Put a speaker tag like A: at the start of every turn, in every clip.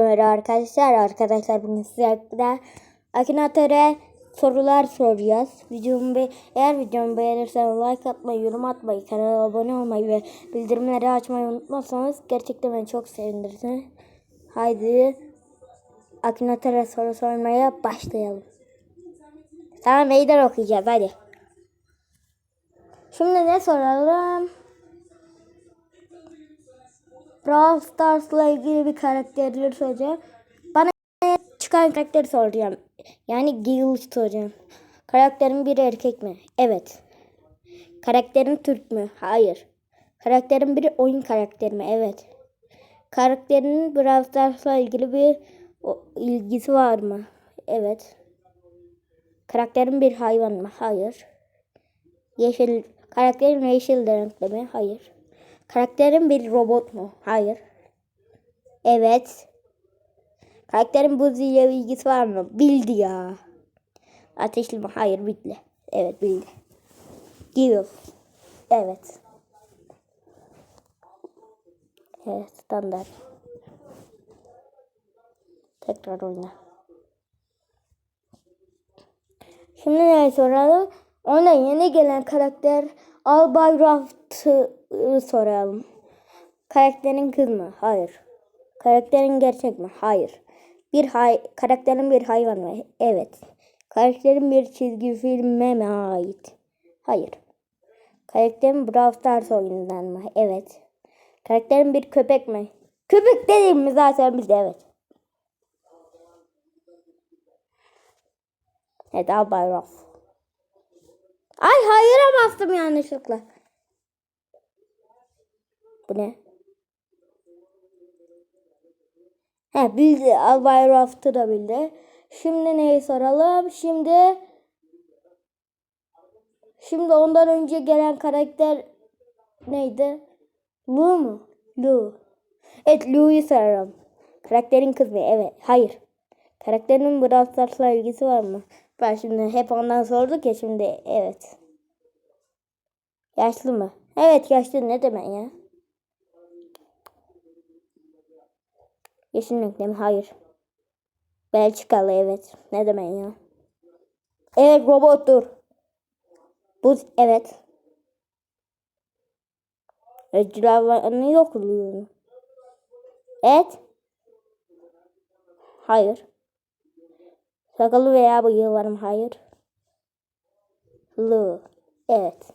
A: Merhaba arkadaşlar. Arkadaşlar bugün sizlerle Akinatöre sorular soracağız. Videomu be eğer videomu beğenirseniz like atmayı, yorum atmayı, kanala abone olmayı ve bildirimleri açmayı unutmazsanız gerçekten beni çok sevindirirsiniz. Haydi Akinatöre soru sormaya başlayalım. Tamam meydan okuyacağız hadi. Şimdi ne soralım? Brawl Stars'la ilgili bir karakterleri soracağım. Bana çıkan karakteri soracağım. Yani Gil soracağım. Karakterin biri erkek mi? Evet. Karakterin Türk mü? Hayır. Karakterin biri oyun karakteri mi? Evet. Karakterinin Brawl Stars'la ilgili bir o, ilgisi var mı? Evet. Karakterin bir hayvan mı? Hayır. Yeşil karakterin yeşil renkli mi? Hayır. Karakterin bir robot mu? Hayır. Evet. Karakterin buz ile ilgisi var mı? Bildi ya. Ateşli mi? Hayır bildi. Evet bildi. Give. Evet. Evet standart. Tekrar oyna. Şimdi ne soralım? Ona yeni gelen karakter Albay Raft'ı soralım. Karakterin kız mı? Hayır. Karakterin gerçek mi? Hayır. Bir hay karakterin bir hayvan mı? Evet. Karakterin bir çizgi filme mi ait? Hayır. Karakterin Brawl Stars oyunundan mı? Evet. Karakterin bir köpek mi? Köpek dediğim mi zaten bildi evet. Evet Albay Raft. Ay hayır bastım yanlışlıkla. Bu ne? He bildi. Albay Raft'ı da bildi. Şimdi neyi soralım? Şimdi Şimdi ondan önce gelen karakter neydi? Lu mu? Lu. Evet Lu'yu soralım. Karakterin kız mı? Evet. Hayır. Karakterinin Brawl Stars'la ilgisi var mı? Ben şimdi hep ondan sorduk ya şimdi evet. Yaşlı mı? Evet yaşlı ne demek ya? Yeşil renkli mi? Hayır. Belçikalı evet. Ne demek ya? Evet robottur. Bu evet. Öcül hayvanı yok oluyor. Evet. Hayır. Sakalı veya bıyığı var mı? Hayır. Lu. Evet.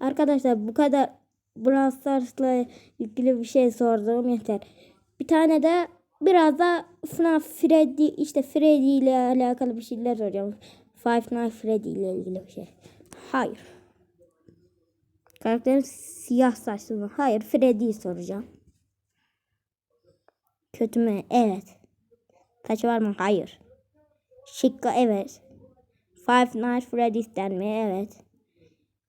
A: Arkadaşlar bu kadar Brawl Stars'la ilgili bir şey sorduğum yeter. Bir tane de biraz da FNAF Freddy işte Freddy ile alakalı bir şeyler soracağım. Five Nights Freddy ile ilgili bir şey. Hayır. Karakterin siyah saçlı mı? Hayır. Freddy'yi soracağım. Kötü mü? Evet. Saçı var mı? Hayır. Şıkka evet. Five Nights Freddy's'ten mi? Evet.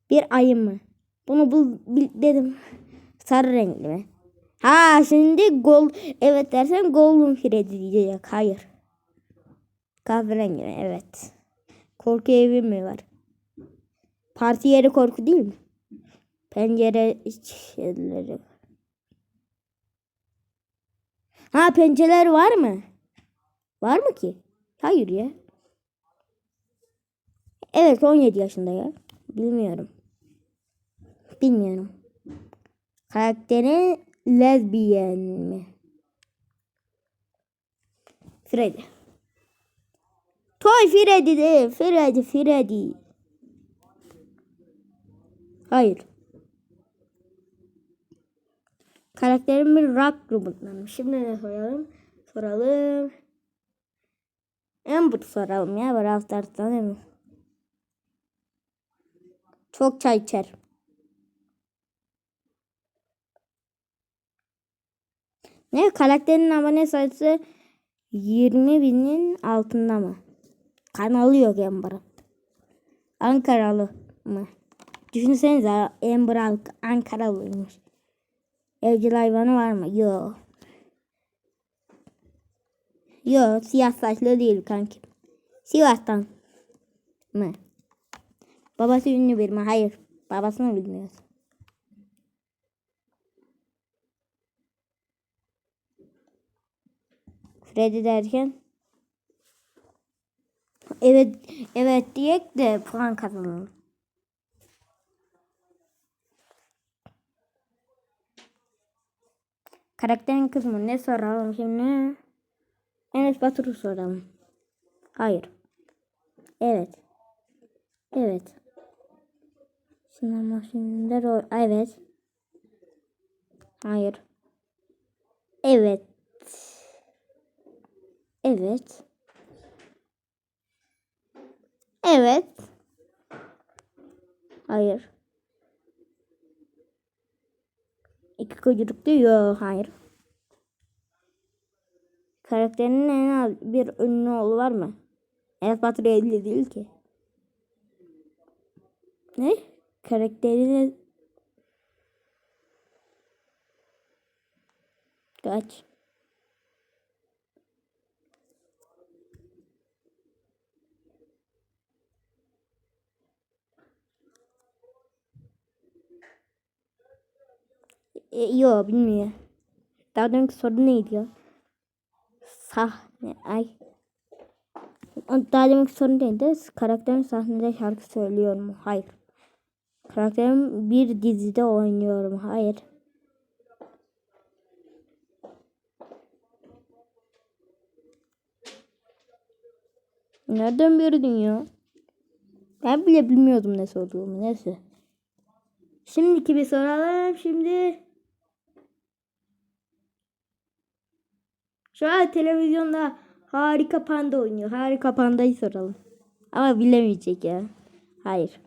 A: Bir ayı mı? Bunu bul bil, dedim. Sarı renkli mi? Ha şimdi gol evet dersen Golden Freddy diyecek. Hayır. Kahverengi mi? Evet. Korku evi mi var? Parti yeri korku değil mi? Pencere şeyleri. Ha pencereler var mı? Var mı ki? Hayır ya. Evet 17 yaşında ya. Bilmiyorum. Bilmiyorum. Karakteri lezbiyen mi? Freddy. Toy Freddy de. Freddy Freddy. Hayır. Karakterim bir rock grubundan. Şimdi ne soralım? Soralım. Amber soralım ya. Brawl Stars'tan değil mi? Çok çay içer. Ne karakterin abone sayısı 20 binin altında mı? Kanalı yok Amber'ın. Ankaralı mı? Düşünsenize Amber Ankaralıymış. Evcil hayvanı var mı? Yok. Yok siyah saçlı değil kanki. Sivas'tan mı? Babası ünlü bir mi? Hayır. Babasını bilmiyoruz. Freddy derken evet evet diyek de puan kazanalım. Karakterin kısmı ne soralım şimdi? Enes Batur'u soralım. Hayır. Evet. Evet. Sınav maşininde rol. Evet. Hayır. Evet. Evet. Evet. Hayır. İki kuyruklu yok. Hayır. Karakterinin en az bir ünlü oğlu var mı? Enes Batur evli değil ki. Ne? Karakterinin kaç? E, yok bilmiyor. Daha deminki soru neydi ya? Sahne ay. Daha deminki soru neydi? Karakterin sahnede şarkı söylüyor mu? Hayır. Karakterim bir dizide oynuyorum. Hayır. Nereden bildin ya? Ben bile bilmiyordum ne sorduğumu. Neyse. Şimdiki bir soralım. Şimdi Şu an televizyonda Harika Panda oynuyor. Harika Panda'yı soralım. Ama bilemeyecek ya. Hayır.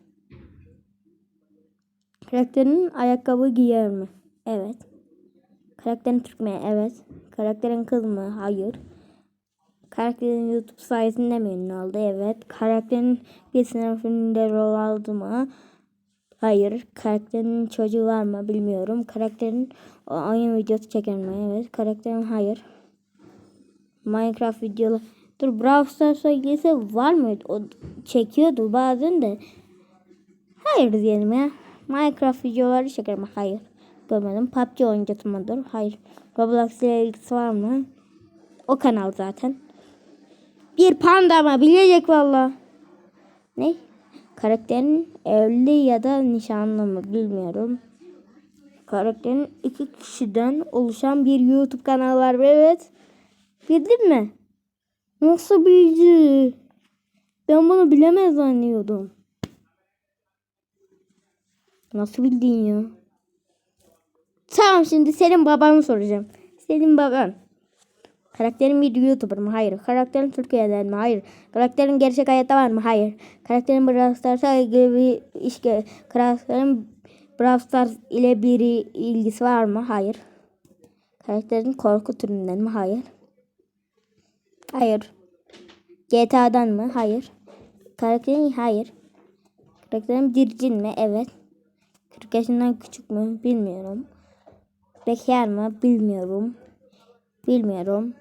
A: Karakterin ayakkabı giyer mi? Evet. Karakterin Türk mü? Evet. Karakterin kız mı? Hayır. Karakterin YouTube sayesinde mi ünlü oldu? Evet. Karakterin bir sinema filminde rol aldı mı? Hayır. Karakterin çocuğu var mı? Bilmiyorum. Karakterin oyun videosu çeker mi? Evet. Karakterin hayır. Minecraft videoları. Dur Brawl Stars'a ilgisi var mı? O çekiyordu bazen de. Hayır diyelim ya. Minecraft videoları çeker mi? Hayır. Görmedim. PUBG oyuncası mıdır? Hayır. Roblox ile ilgisi var mı? O kanal zaten. Bir panda mı? Bilecek valla. Ne? Karakterin evli ya da nişanlı mı? Bilmiyorum. Karakterin iki kişiden oluşan bir YouTube kanalı var. Evet. Bildin mi? Nasıl bildi? Ben bunu bilemez zannediyordum. Nasıl bildin ya? Tamam şimdi senin babanı soracağım. Senin baban. Karakterin bir YouTuber mı? Hayır. Karakterin Türkiye'den mi? Hayır. Karakterin gerçek hayatta var mı? Hayır. Karakterin Brawl Stars'a bir iş Karakterin Brawl Stars ile bir ilgisi var mı? Hayır. Karakterin korku türünden mi? Hayır. Hayır. GTA'dan mı? Hayır. Karakterin hayır. Karakterin dircin mi? Evet. 40 yaşından küçük mü? Bilmiyorum. Bekar mı? Bilmiyorum. Bilmiyorum.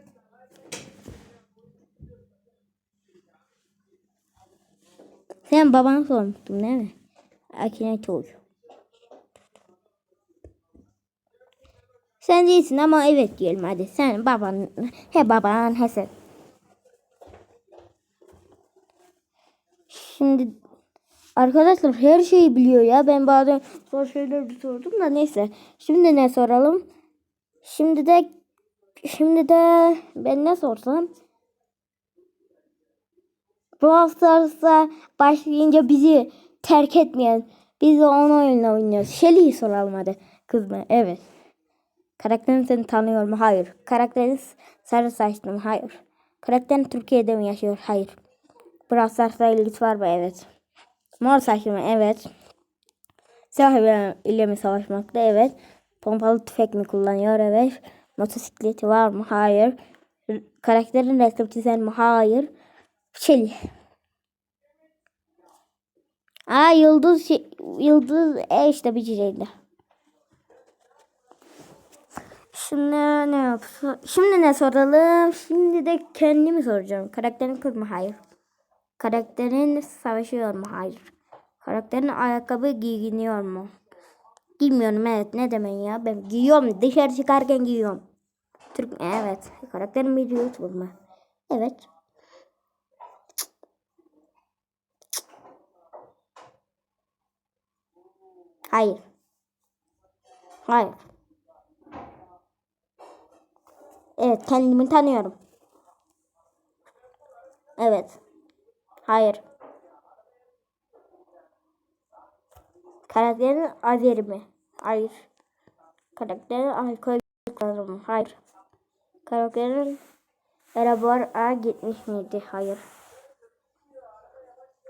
A: Sen babanı sormuştun değil mi? Akine çocuk. Sen değilsin ama evet diyelim hadi. Sen baban, he baban he sen. Şimdi arkadaşlar her şeyi biliyor ya. Ben bazen zor şeyler sordum da neyse. Şimdi ne soralım? Şimdi de şimdi de ben ne sorsam? Brawl Stars'a başlayınca bizi terk etmeyen, biz de onun oyunla oynuyoruz. Shelly'yi soralım hadi. Kız? Evet. Karakterin seni tanıyor mu? Hayır. Karakterin sarı saçlı mı? Hayır. Karakterin Türkiye'de mi yaşıyor? Hayır. Brawl Stars'la ilgisi var mı? Evet. Mor saçlı mı? Evet. Silah ile mi savaşmakta? Evet. Pompalı tüfek mi kullanıyor? Evet. Motosikleti var mı? Hayır. Karakterin resim çizer mi? Hayır. Şey. Aa yıldız şey, yıldız e işte bir şeydi. Şimdi ne yapsa? Şimdi ne soralım? Şimdi de kendimi soracağım. Karakterin kız mı? Hayır. Karakterin savaşıyor mu? Hayır. Karakterin ayakkabı giyiniyor mu? Giymiyorum evet. Ne demek ya? Ben giyiyorum. Dışarı çıkarken giyiyorum. Türk evet. Karakterim bir YouTuber mı? Evet. Hayır. Hayır. Evet kendimi tanıyorum. Evet. Hayır. Karakterin Azeri mi? Hayır. Karakterin alkol kullanımı mı? Hayır. Karakterin laboratuvar gitmiş miydi? Hayır.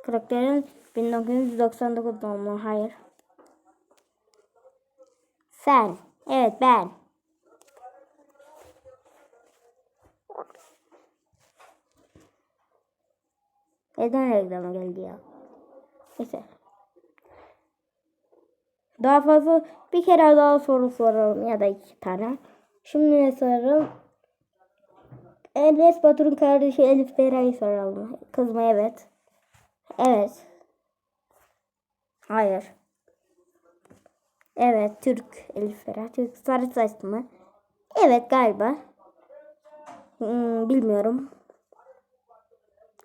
A: Karakterin 1999 doğumlu. Hayır. Sen. Evet ben. Neden reklama geldi ya? Neyse. Daha fazla bir kere daha soru soralım ya da iki tane. Şimdi ne soralım? Enes Batur'un kardeşi Elif Bera'yı soralım. Kız mı? Evet. Evet. Hayır. Evet Türk Elif Bera. Türk sarı saçlı mı? Evet galiba. Hmm, bilmiyorum.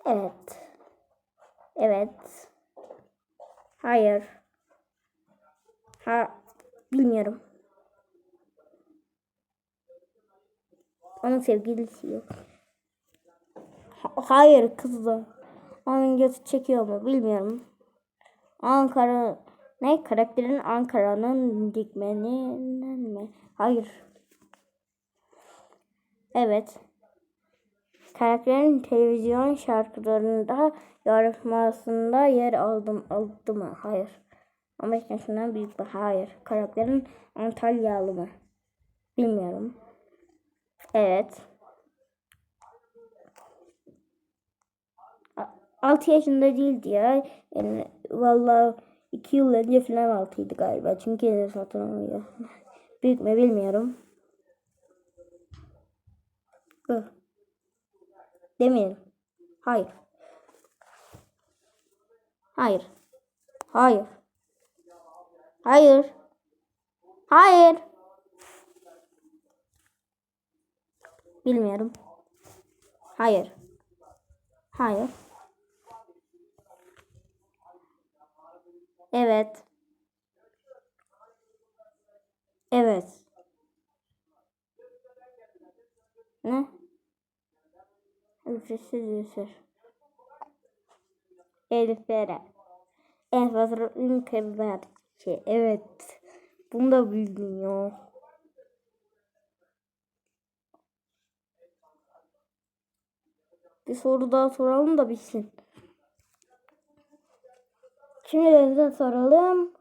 A: Evet. Evet. Hayır. Ha bilmiyorum. Onun sevgilisi yok. Ha- hayır kızı. Onun gözü çekiyor mu bilmiyorum. Ankara ne karakterin Ankara'nın dikmeninden mi? Hayır. Evet. Karakterin televizyon şarkılarında yarışmasında yer aldım aldı mı? Hayır. 15 yaşından büyük mü? Hayır. Karakterin Antalyalı mı? Bilmiyorum. Evet. 6 yaşında değildi ya. Yani vallahi 2 yıl önce falan 6'ydı galiba. Çünkü yine hatırlamıyor. Büyük mü bilmiyorum. Hı. Demeyelim. Hayır. Hayır. Hayır. Hayır. Hayır. Bilmiyorum. Hayır. Hayır. Evet. Evet. Ne? Ücretsiz Yusuf. Elif Bera. En fazla ülkeler. Şey, evet. Bunu da bildin ya. Bir soru daha soralım da bitsin. Şimdi de soralım.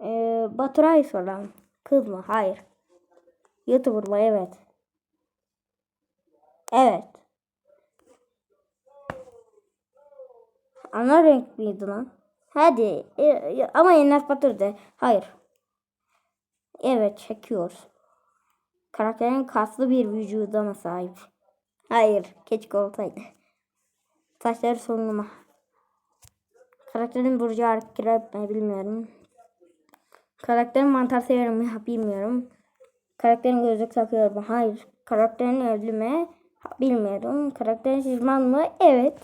A: Ee, Baturay soralım. Kız mı? Hayır. YouTuber mı? Evet. Evet. Ana renk miydi lan? Hadi. E, ama Enes Batur de. Hayır. Evet çekiyor. Karakterin kaslı bir vücuda mı sahip? Hayır. Keşke olsaydı. Saçları solunma. Karakterin burcu hareket bilmiyorum. Karakterin mantar severim mi? Bilmiyorum. Karakterin gözlük takıyor mu? Hayır. Karakterin evli mi? Bilmiyorum. Karakterin şişman mı? Evet.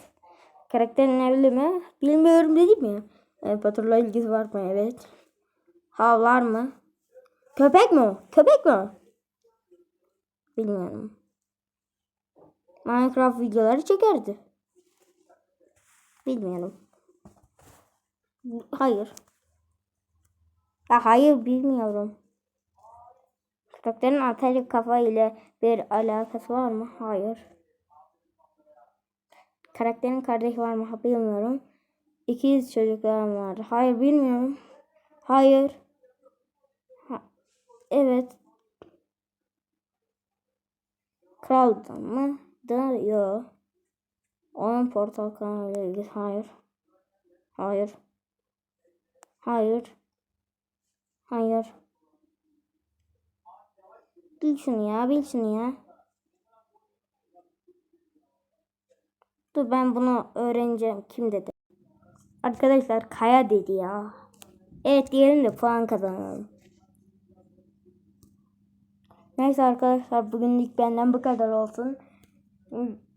A: Karakterin evli mi? Bilmiyorum dedim ya. E, Batur'la ilgisi var mı? Evet. Havlar mı? Köpek mi? o? Köpek mi? Bilmiyorum. Minecraft videoları çekerdi. Bilmiyorum. Hayır. Ya hayır bilmiyorum. Karakterin Antalya kafa ile bir alakası var mı? Hayır. Karakterin kardeşi var mı? Bilmiyorum. İkiz çocuklarım var. Hayır bilmiyorum. Hayır. Ha, evet. Kraldan mı? Yok. Onun portal kanalıyla ilgili. Hayır. Hayır. Hayır. Hayır. Bil şunu ya, bil ya. Dur ben bunu öğreneceğim. Kim dedi? Arkadaşlar Kaya dedi ya. Evet diyelim de puan kazanalım. Neyse arkadaşlar bugünlük benden bu kadar olsun.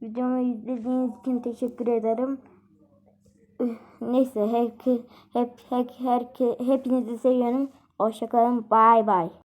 A: Videomu izlediğiniz için teşekkür ederim. Neyse hep hep hep hep hepinizi seviyorum. Hoşçakalın. Bay bay.